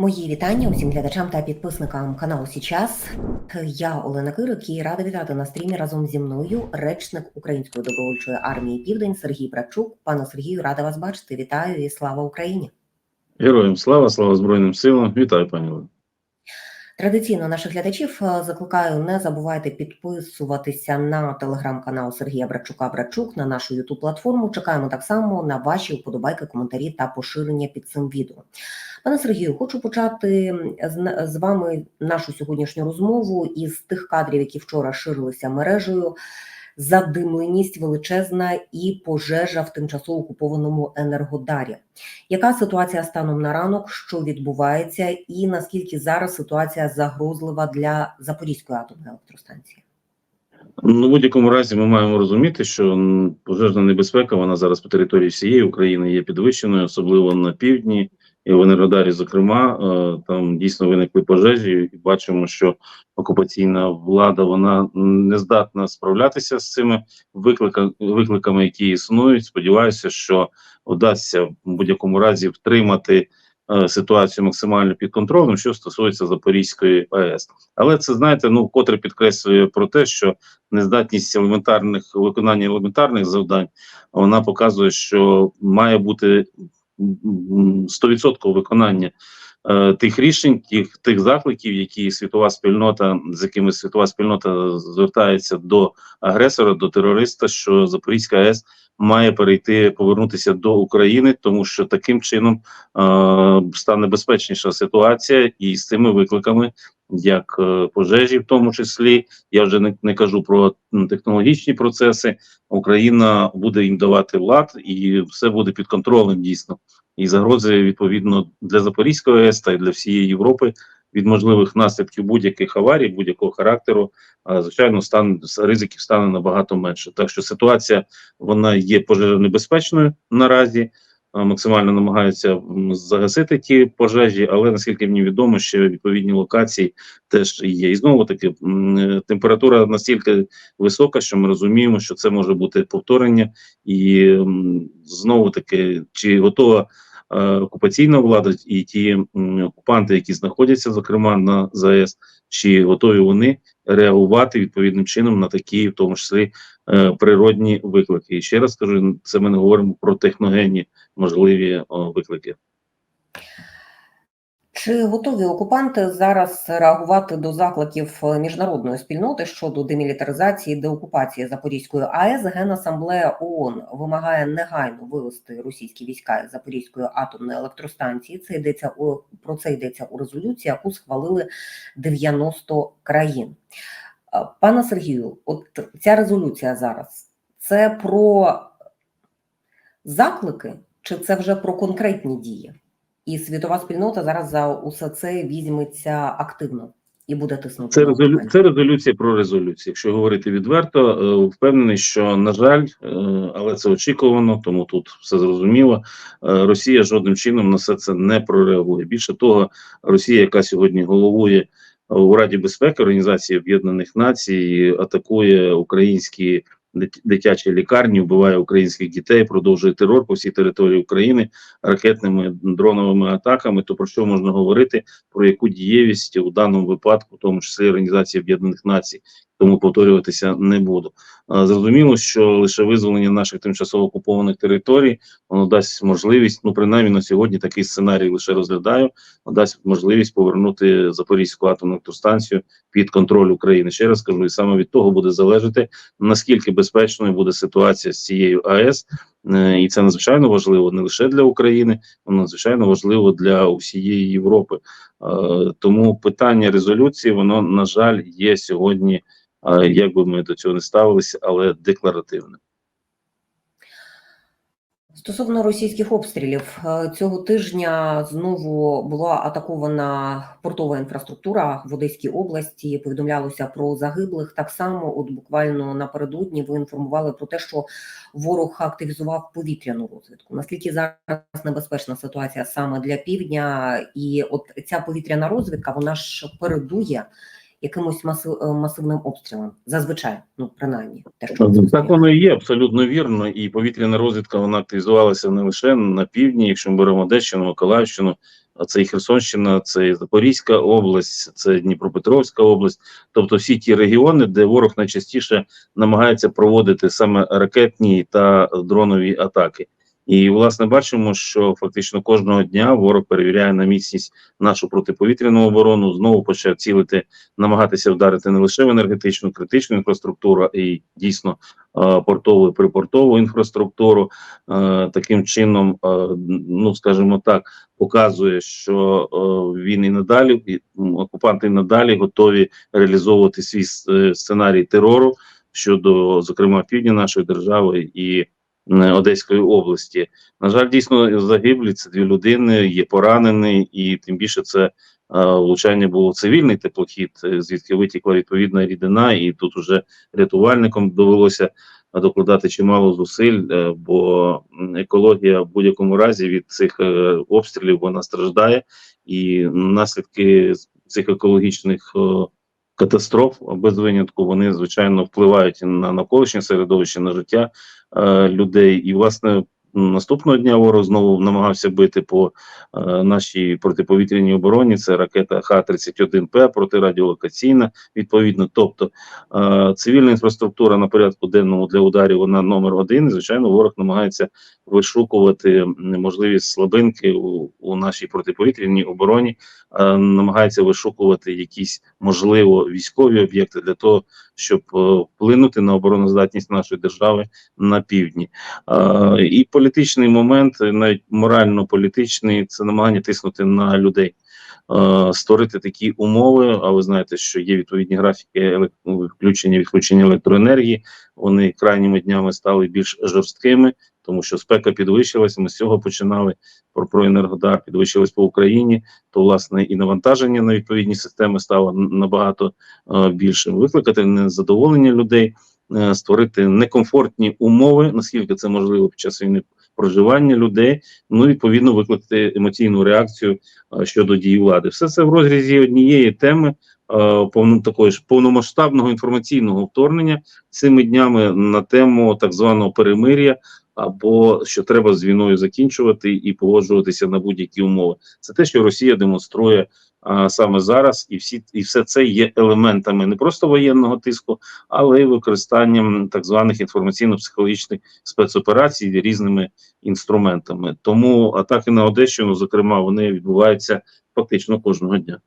Мої вітання усім глядачам та підписникам каналу Січас. Я Олена Кирик і рада вітати на стрімі разом зі мною речник Української добровольчої армії Південь Сергій Брачук. Пане Сергію, рада вас бачити. Вітаю і слава Україні! Героям слава, слава Збройним силам. Вітаю, пані Олена. Традиційно наших глядачів е, закликаю не забувайте підписуватися на телеграм-канал Сергія Брачука Брачук на нашу ютуб платформу. Чекаємо так само на ваші вподобайки, коментарі та поширення під цим відео. Пане Сергію, хочу почати з, з вами нашу сьогоднішню розмову із тих кадрів, які вчора ширилися мережею. Задимленість величезна і пожежа в тимчасово окупованому енергодарі. Яка ситуація станом на ранок? Що відбувається, і наскільки зараз ситуація загрозлива для Запорізької атомної електростанції? Ну, в будь-якому разі ми маємо розуміти, що пожежна небезпека вона зараз по території всієї України є підвищеною, особливо на півдні і в Енергодарі, зокрема, е, там дійсно виникли пожежі, і бачимо, що окупаційна влада вона не здатна справлятися з цими виклика, викликами, які існують. Сподіваюся, що вдасться в будь-якому разі втримати е, ситуацію максимально під контролем, що стосується Запорізької АЕС. Але це знаєте, ну вкотре підкреслює про те, що нездатність елементарних виконання елементарних завдань вона показує, що має бути 100% виконання тих рішень, тих тих закликів, які світова спільнота, з якими світова спільнота звертається до агресора, до терориста, що Запорізька АЕС має перейти, повернутися до України, тому що таким чином е, стане безпечніша ситуація, і з цими викликами, як е, пожежі, в тому числі, я вже не, не кажу про технологічні процеси. Україна буде їм давати влад, і все буде під контролем дійсно. І загрози відповідно для Запорізької АЕС та й для всієї Європи від можливих наслідків будь-яких аварій, будь-якого характеру, звичайно, стан ризиків стане набагато менше. Так що ситуація вона є пожежонебезпечною наразі. Максимально намагаються загасити ті пожежі, але наскільки мені відомо, ще відповідні локації теж є. І знову таки температура настільки висока, що ми розуміємо, що це може бути повторення, і знову таки, чи готова окупаційна влада і ті окупанти, які знаходяться, зокрема на ЗАЕС, чи готові вони реагувати відповідним чином на такі, в тому числі е, природні виклики. І ще раз кажу, це ми не говоримо про техногенні можливі виклики. Чи готові окупанти зараз реагувати до закликів міжнародної спільноти щодо демілітаризації деокупації Запорізької АЕС? Генасамблея ООН вимагає негайно вивести російські війська із Запорізької атомної електростанції. Це йдеться у про це йдеться у резолюції, яку схвалили 90 країн. Е, Пане Сергію, от ця резолюція зараз це про заклики, чи це вже про конкретні дії? І світова спільнота зараз за усе це візьметься активно і буде тиснути. Це резолю... Це резолюція про резолюцію. Якщо говорити відверто, е, впевнений, що на жаль, е, але це очікувано, тому тут все зрозуміло. Е, Росія жодним чином на все це не прореагує. Більше того, Росія, яка сьогодні головує у Раді безпеки Організації Об'єднаних Націй, атакує українські дит- дитячі лікарні, вбиває українських дітей, продовжує терор по всій території України ракетними дроновими атаками. То про що можна говорити? Про яку дієвість у даному випадку, в тому числі Організації Об'єднаних Націй, тому повторюватися не буду. Зрозуміло, що лише визволення наших тимчасово окупованих територій воно дасть можливість, ну принаймні на сьогодні такий сценарій лише розглядаю, дасть можливість повернути Запорізьку атомну електростанцію під контроль України. Ще раз кажу, і саме від того буде залежати наскільки безпечною буде ситуація з цією АЕС, Е, і це надзвичайно важливо не лише для України, воно надзвичайно важливо для усієї Європи. Е, Тому питання резолюції, воно на жаль є сьогодні, як би ми до цього не ставилися, але декларативне. Стосовно російських обстрілів е, цього тижня знову була атакована портова інфраструктура в Одеській області. Повідомлялося про загиблих. Так само, от буквально напередодні ви інформували про те, що ворог активізував повітряну розвідку. Наскільки зараз небезпечна ситуація саме для півдня, і от ця повітряна розвідка вона ж передує якимось е, масивним обстрілам. Зазвичай, ну принаймні, те, що Так воно і є абсолютно вірно. І повітряна розвідка вона активізувалася не лише на півдні, якщо ми беремо Одещину, Миколаївщину, а це і Херсонщина, це і Запорізька область, це Дніпропетровська область, тобто всі ті регіони, де ворог найчастіше намагається проводити саме ракетні та дронові атаки. І власне бачимо, що фактично кожного дня ворог перевіряє на міцність нашу протиповітряну оборону. Знову почав цілити, намагатися вдарити не лише в енергетичну критичну інфраструктуру, й дійсно е, портову і припортову інфраструктуру. Е, Таким чином, е, ну скажімо так, показує, що він і надалі і, окупанти і надалі готові реалізовувати свій сценарій терору щодо, зокрема, півдня нашої держави і Одеської області. На жаль, дійсно загиблі це дві людини, є поранений, і тим більше це е, влучання було цивільний теплохід, е, звідки витікла відповідна рідина, і тут уже рятувальникам довелося е, докладати чимало зусиль, е, бо екологія в будь-якому разі від цих е, обстрілів вона страждає, і наслідки цих екологічних е, катастроф без винятку вони звичайно впливають на навколишнє середовище, на життя е, людей. І власне наступного дня ворог знову намагався бити по е, нашій протиповітряній обороні. Це ракета Х-31П протирадіолокаційна, відповідно. Тобто е, цивільна інфраструктура на порядку денному для ударів вона номер один. І, звичайно, ворог намагається вишукувати можливі слабинки у, у нашій протиповітряній обороні, намагається вишукувати якісь можливо військові об'єкти для того, щоб е, вплинути на обороноздатність нашої держави на півдні. І політичний момент, навіть морально-політичний, це намагання тиснути на людей. Е, Створити такі умови, а ви знаєте, що є відповідні графіки елек- включення відключення електроенергії. Вони крайніми днями стали більш жорсткими, тому що спека підвищилася. Ми з цього починали про, про енергодар, підвищилась по Україні. То власне і навантаження на відповідні системи стало набагато е, більшим. Викликати незадоволення людей, е, створити некомфортні умови, наскільки це можливо під час війни проживання людей. Ну відповідно викликати емоційну реакцію щодо дій влади. Все це в розрізі однієї теми. Повно такої ж повномасштабного інформаційного вторгнення цими днями на тему так званого перемир'я, або що треба з війною закінчувати і погоджуватися на будь-які умови. Це те, що Росія демонструє а, саме зараз, і всі і все це є елементами не просто воєнного тиску, але й використанням так званих інформаційно-психологічних спецоперацій різними інструментами. Тому атаки на Одещину, зокрема, вони відбуваються фактично кожного дня.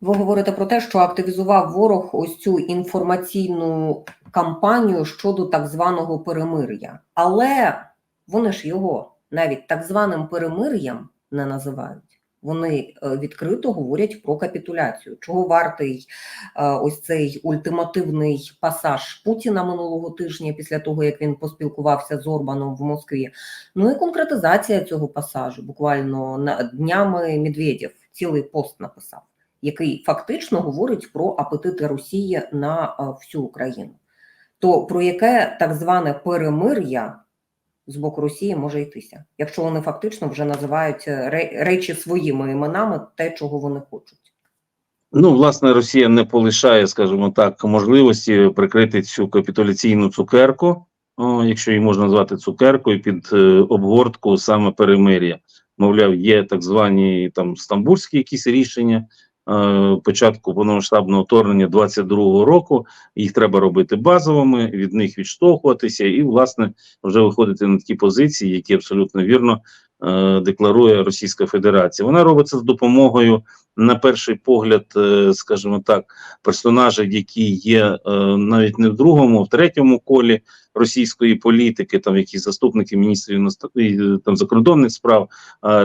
Ви говорите про те, що активізував ворог ось цю інформаційну кампанію щодо так званого перемир'я, але вони ж його навіть так званим перемир'ям не називають. Вони е, відкрито говорять про капітуляцію. Чого вартий е, ось цей ультимативний пасаж Путіна минулого тижня, після того як він поспілкувався з Орбаном в Москві? Ну і конкретизація цього пасажу. Буквально на днями Медведєв цілий пост написав який фактично говорить про апетити Росії на всю Україну. То про яке так зване перемир'я з боку Росії може йтися, якщо вони фактично вже називають е, речі своїми іменами, те, чого вони хочуть. Ну, власне, Росія не полишає, скажімо так, можливості прикрити цю капітуляційну цукерку, о, якщо її можна назвати цукеркою, під е, обгортку саме перемир'я. Мовляв, є так звані там стамбульські якісь рішення початку повномасштабного вторгнення 22-го року. Їх треба робити базовими, від них відштовхуватися, і, власне, вже виходити на такі позиції, які абсолютно вірно е, декларує Російська Федерація. Вона робить це з допомогою на перший погляд, е, скажімо так, персонажів, які є е, навіть не в другому, а в третьому колі російської політики, там якісь заступники міністрів е, там закордонних справ.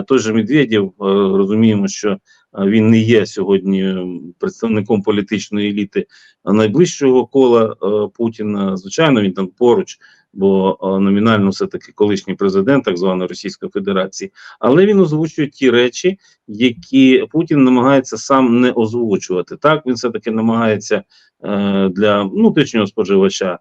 Той же Медведєв е, розуміємо, що е, він не є сьогодні представником політичної еліти найближчого кола е, Путіна. Звичайно, він там поруч. Бо е, номінально все таки колишній президент так званої Російської Федерації, але він озвучує ті речі, які Путін намагається сам не озвучувати. Так він все таки намагається е, для внутрішнього споживача,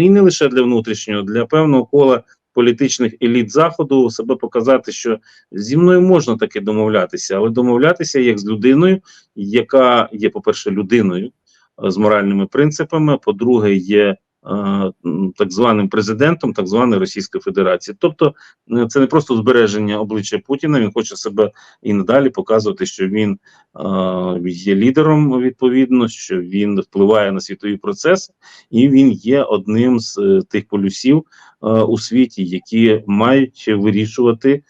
і не лише для внутрішнього, для певного кола політичних еліт заходу себе показати, що зі мною можна таки домовлятися, але домовлятися як з людиною, яка є, по перше, людиною е, з моральними принципами. По-друге, є так званим президентом так званої Російської Федерації. Тобто е, це не просто збереження обличчя Путіна. Він хоче себе і надалі показувати, що він е, є лідером відповідно, що він впливає на світові процеси, і він є одним з е, тих полюсів е, у світі, які мають вирішувати е,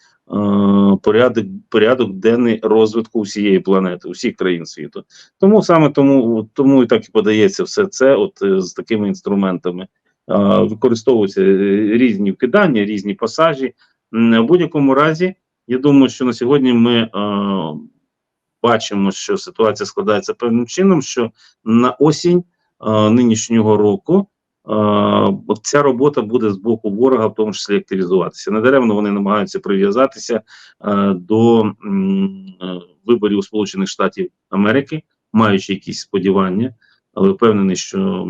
порядок порядок денний розвитку всієї планети, усіх країн світу. Тому саме тому тому і так і подається все це, от е, з такими інструментами. Е, Використовуються е, різні вкидання, різні пасажі. В будь-якому разі, я думаю, що на сьогодні ми е, бачимо, що ситуація складається певним чином, що на осінь е, нинішнього року е, ця робота буде з боку ворога, в тому числі активізуватися. Недаремно вони намагаються прив'язатися е, до е, виборів Сполучених Штатів Америки, маючи якісь сподівання. Але впевнений, що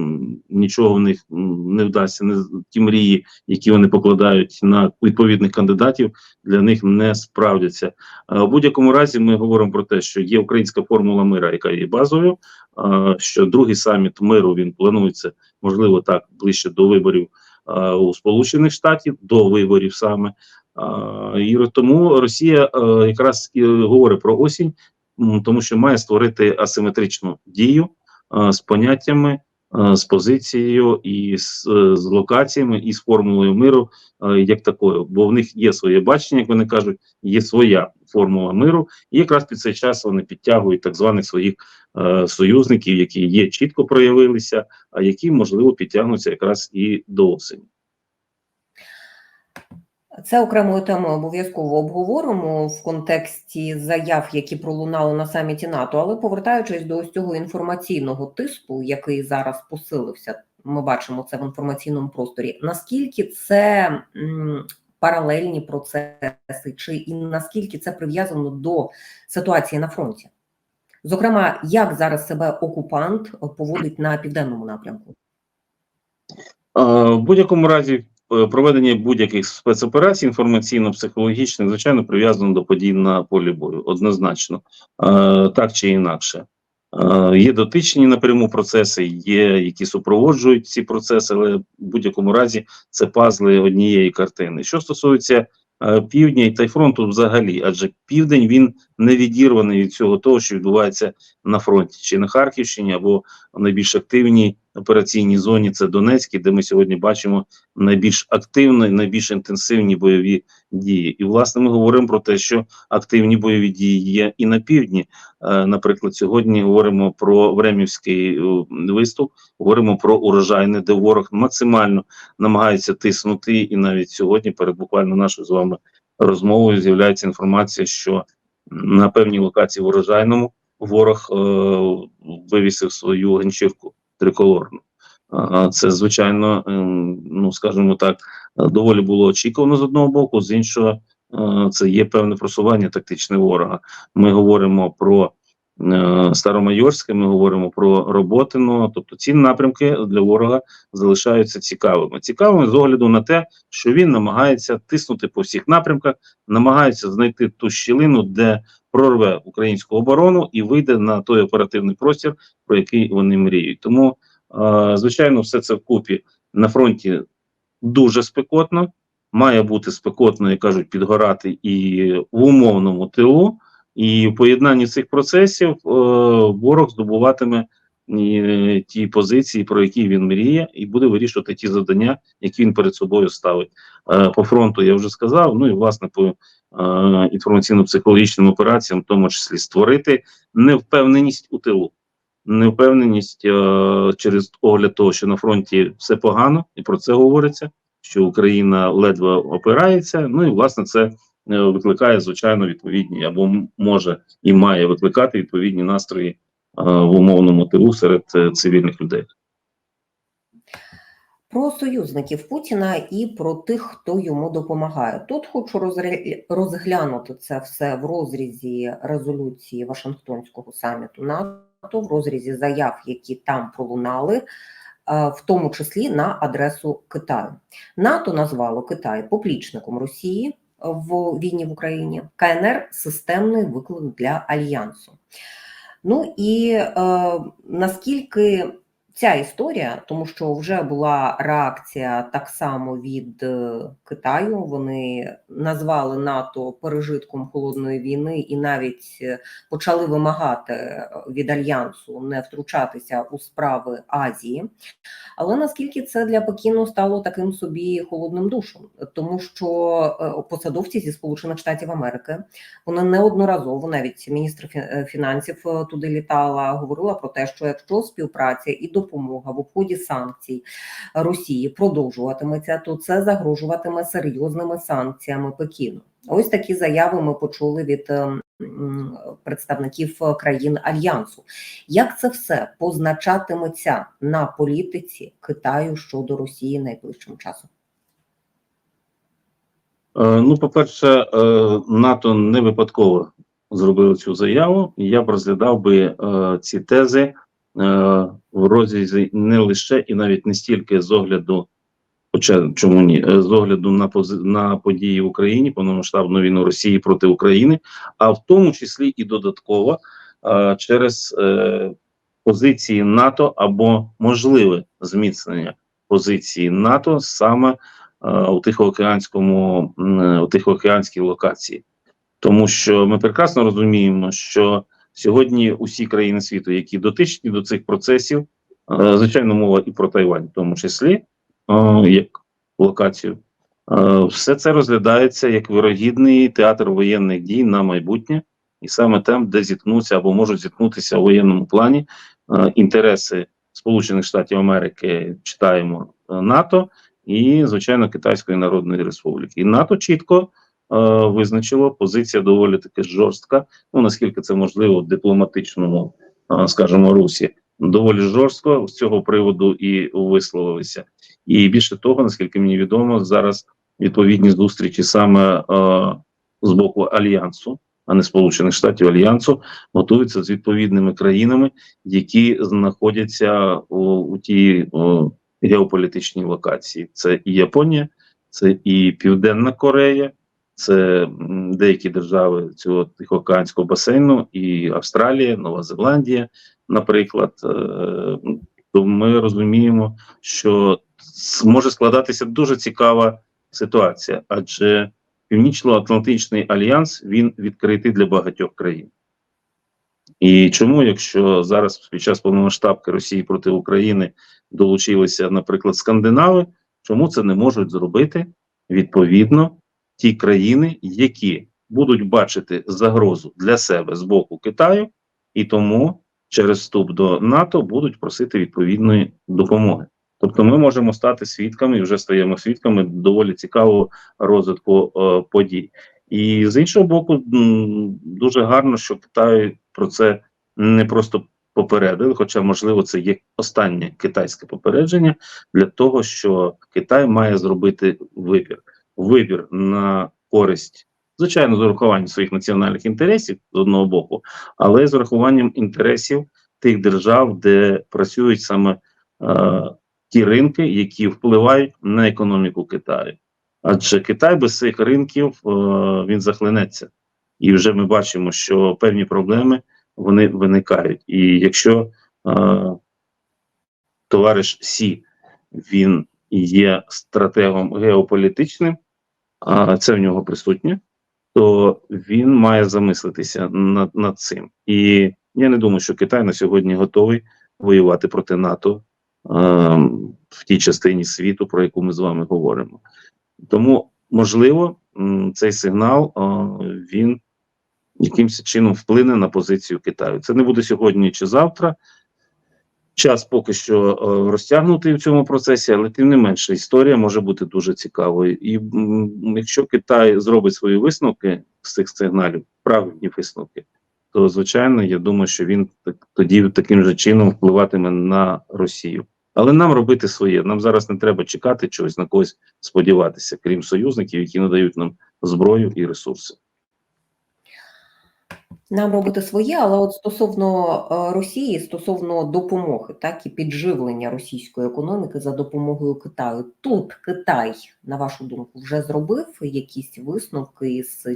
нічого в них не вдасться. Не ті мрії, які вони покладають на відповідних кандидатів, для них не справдяться. В будь-якому разі ми говоримо про те, що є українська формула мира, яка є базовою. Що другий саміт миру він планується, можливо, так ближче до виборів у Сполучених Штатів, до виборів саме. І тому Росія е, якраз і говорить про осінь, тому що має створити асиметричну дію з поняттями, е, з позицією і з, е, з локаціями, і з формулою миру е, як такою. Бо в них є своє бачення, як вони кажуть, є своя формула миру, і якраз під цей час вони підтягують так званих своїх е, союзників, які є чітко проявилися, а які можливо підтягнуться якраз і до осені. Це окремою темою обов'язково обговоримо в контексті заяв, які пролунали на саміті НАТО. Але повертаючись до ось цього інформаційного тиску, який зараз посилився, ми бачимо це в інформаційному просторі. Наскільки це паралельні процеси, чи і наскільки це прив'язано до ситуації на фронті? Зокрема, як зараз себе окупант поводить на південному напрямку? Е, В будь-якому разі проведення будь-яких спецоперацій інформаційно-психологічних, звичайно, прив'язано до подій на полі бою, однозначно, Е, так чи інакше. Е, Є дотичні напряму процеси, є які супроводжують ці процеси, але в будь-якому разі це пазли однієї картини. Що стосується е, півдня та й фронту взагалі, адже південь він не відірваний від цього того, що відбувається на фронті, чи на Харківщині, або найбільш активній операційній зоні це Донецький, де ми сьогодні бачимо найбільш активні, найбільш інтенсивні бойові дії. І власне ми говоримо про те, що активні бойові дії є і на півдні. Е, Наприклад, сьогодні говоримо про Времівський е, виступ, говоримо про урожайне, де ворог максимально намагається тиснути. І навіть сьогодні, перед буквально нашою з вами розмовою, з'являється інформація, що на певній локації в урожайному ворог е, вивісив свою ганчірку триколорну. Це звичайно, ем, ну скажімо так, доволі було очікувано з одного боку, з іншого, е, це є певне просування тактичне ворога. Ми говоримо про Старомайорське, ми говоримо про Роботино. Тобто ці напрямки для ворога залишаються цікавими. Цікавими з огляду на те, що він намагається тиснути по всіх напрямках, намагається знайти ту щілину, де прорве українську оборону і вийде на той оперативний простір, про який вони мріють. Тому Е, Звичайно, все це вкупі на фронті дуже спекотно. Має бути спекотно, як кажуть, підгорати і в умовному тилу. І в поєднанні цих процесів е, ворог здобуватиме е, ті позиції, про які він мріє, і буде вирішувати ті завдання, які він перед собою ставить. Е, по фронту я вже сказав. Ну і власне по е, інформаційно-психологічним операціям, в тому числі створити невпевненість у тилу невпевненість е, через огляд того, що на фронті все погано, і про це говориться, що Україна ледве опирається. Ну і власне це викликає звичайно відповідні або може і має викликати відповідні настрої е, в умовному тилу серед е, цивільних людей. Про союзників Путіна і про тих, хто йому допомагає. Тут хочу розглянути це все в розрізі резолюції Вашингтонського саміту НАТО, в розрізі заяв, які там пролунали, е, в тому числі на адресу Китаю. НАТО назвало Китай поплічником Росії в війні в Україні, КНР системний виклик для альянсу. Ну і е, наскільки ця історія, тому що вже була реакція так само від е, Китаю. Вони назвали НАТО пережитком холодної війни і навіть е, почали вимагати е, від альянсу не втручатися у справи Азії. Але наскільки це для Пекіну стало таким собі холодним душем, тому що посадовці зі Сполучених Штатів Америки вони неодноразово, навіть міністр фі- фінансів туди літала, говорила про те, що якщо співпраця і допомога в обході санкцій Росії продовжуватиметься, то це загрожуватиме серйозними санкціями Пекіну. Ось такі заяви ми почули від е, представників країн альянсу. Як це все позначатиметься на політиці Китаю щодо Росії найближчим часом? Е, Ну, по-перше, е, НАТО не випадково зробило цю заяву. Я б розглядав би ці тези в розрізі не лише і навіть не стільки з огляду, хоча чому ні, е, з огляду на на події в Україні, повномасштабну війну Росії проти України, а в тому числі і додатково е, через е, позиції НАТО або можливе зміцнення позиції НАТО саме е, у Тихоокеанському е, у Тихоокеанській локації, тому що ми прекрасно розуміємо, що сьогодні усі країни світу, які дотичні до цих процесів, е, звичайно, мова і про Тайвань, в тому числі е, як локацію, е, все це розглядається як вирогідний театр воєнних дій на майбутнє, і саме там, де зіткнуться або можуть зіткнутися в воєнному плані інтереси Сполучених Штатів Америки, читаємо НАТО і, звичайно, Китайської Народної Республіки. І НАТО чітко визначило позиція доволі таки жорстка. Ну наскільки це можливо в дипломатичному, е, скажімо, русі, доволі жорстко з цього приводу і висловилися. І більше того, наскільки мені відомо, зараз відповідні зустрічі саме е, з боку альянсу, а не Сполучених Штатів Альянсу, готуються з відповідними країнами, які знаходяться у, у тій о, геополітичній локації. Це і Японія, це і Південна Корея, це деякі держави цього Тихоокеанського басейну, і Австралія, Нова Зеландія, наприклад. Е, то ми розуміємо, що може складатися дуже цікава ситуація, адже Північно-Атлантичний альянс він відкритий для багатьох країн. І чому, якщо зараз під час повномасштабки Росії проти України долучилися, наприклад, скандинави, чому це не можуть зробити відповідно ті країни, які будуть бачити загрозу для себе з боку Китаю, і тому через вступ до НАТО будуть просити відповідної допомоги. Тобто, ми можемо стати свідками і вже стаємо свідками доволі цікавого розвитку е, подій. І з іншого боку, дуже гарно, що Китай про це не просто попередили, хоча, можливо, це є останнє китайське попередження для того, що Китай має зробити вибір. Вибір на користь, звичайно, з урахуванням своїх національних інтересів з одного боку, але з урахуванням інтересів тих держав, де працюють саме е, ті ринки, які впливають на економіку Китаю. Адже Китай без цих ринків е, він захлинеться, і вже ми бачимо, що певні проблеми вони виникають. І якщо е, товариш Сі він є стратегом геополітичним, а це в нього присутнє, то він має замислитися над, над цим. І я не думаю, що Китай на сьогодні готовий воювати проти НАТО е, в тій частині світу, про яку ми з вами говоримо. Тому, можливо, цей сигнал е, він якимось чином вплине на позицію Китаю. Це не буде сьогодні чи завтра. Час поки що е, розтягнутий в цьому процесі, але тим не менше історія може бути дуже цікавою. І якщо Китай зробить свої висновки з цих сигналів, правильні висновки, то звичайно я думаю, що він так- тоді таким же чином впливатиме на Росію. Але нам робити своє. Нам зараз не треба чекати чогось на когось сподіватися, крім союзників, які надають нам зброю і ресурси. Нам робити своє, але от стосовно е, Росії, стосовно допомоги, так і підживлення російської економіки за допомогою Китаю, тут Китай, на вашу думку, вже зробив якісь висновки із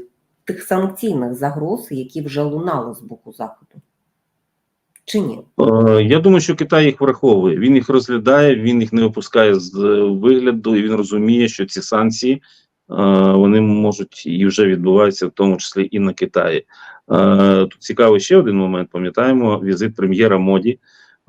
тих санкційних загроз, які вже лунали з боку заходу? чи ні? Е, Я думаю, що Китай їх враховує. Він їх розглядає, він їх не випускає з е, вигляду, і він розуміє, що ці санкції вони можуть і вже відбуваються, в тому числі і на Китаї. Е, Тут цікавий ще один момент. Пам'ятаємо візит прем'єра Моді,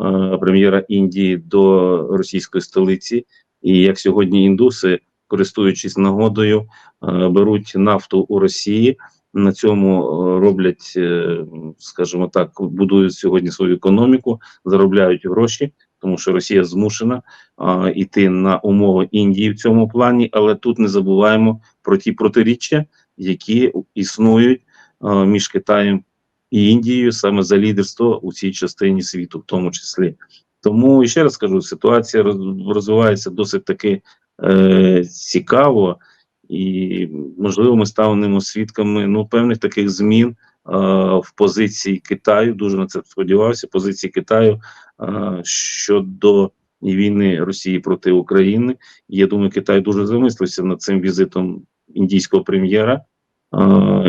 е, прем'єра Індії до російської столиці. І як сьогодні індуси, користуючись нагодою, е, беруть нафту у Росії. На цьому роблять, скажімо так, будують сьогодні свою економіку, заробляють гроші, тому що Росія змушена а, йти на умови Індії в цьому плані, але тут не забуваємо про ті протиріччя, які існують між Китаєм і Індією саме за лідерство у цій частині світу, в тому числі. Тому ще раз кажу, ситуація роз- розвивається досить таки е, цікаво, і можливо, ми станемо свідками ну певних таких змін е, в позиції Китаю. Дуже на це сподівався. Позиції Китаю е, щодо війни Росії проти України. Я думаю, Китай дуже замислився над цим візитом індійського прем'єра,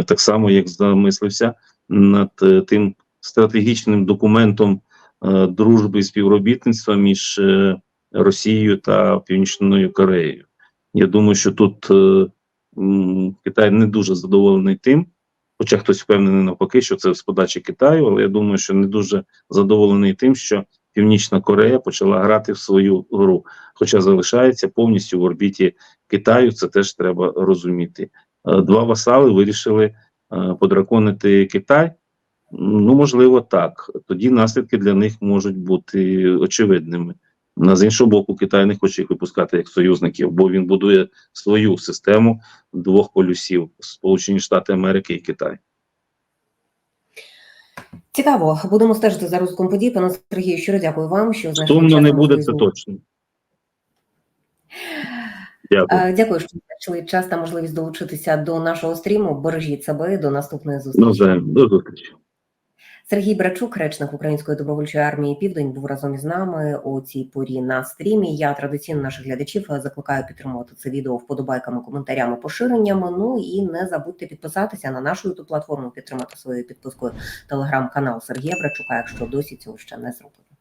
так само як замислився над е, тим стратегічним документом е, дружби і співробітництва між е, Росією та Північною Кореєю. Я думаю, що тут Китай не дуже задоволений тим, хоча хтось впевнений навпаки, що це з подачі Китаю, але я думаю, що не дуже задоволений тим, що Північна Корея почала грати в свою гру, хоча залишається повністю в орбіті Китаю. Це теж треба розуміти. Е, Два васали вирішили е, подраконити Китай. Ну, можливо, так. Тоді наслідки для них можуть бути очевидними. На з іншого боку, Китай не хоче їх випускати як союзників, бо він будує свою систему двох полюсів: Сполучені Штати Америки і Китай. Цікаво, будемо стежити за розвитком подій. Пане Сергію, щиро дякую вам, що Сумно не буде, це точно. Дякую. Е, Дякую, що знайшли час та можливість долучитися до нашого стріму. Бережіть себе до наступної зустрічі. Навзаєм. До зустрічі. Сергій Брачук, речник Української добровольчої армії Південь, був разом із нами у цій порі на стрімі. Я традиційно наших глядачів е, закликаю підтримувати це відео вподобайками, коментарями, поширеннями. Ну і не забудьте підписатися на нашу youtube платформу, підтримати своєю підпискою телеграм-канал Сергія Брачука, якщо досі цього ще не зробили.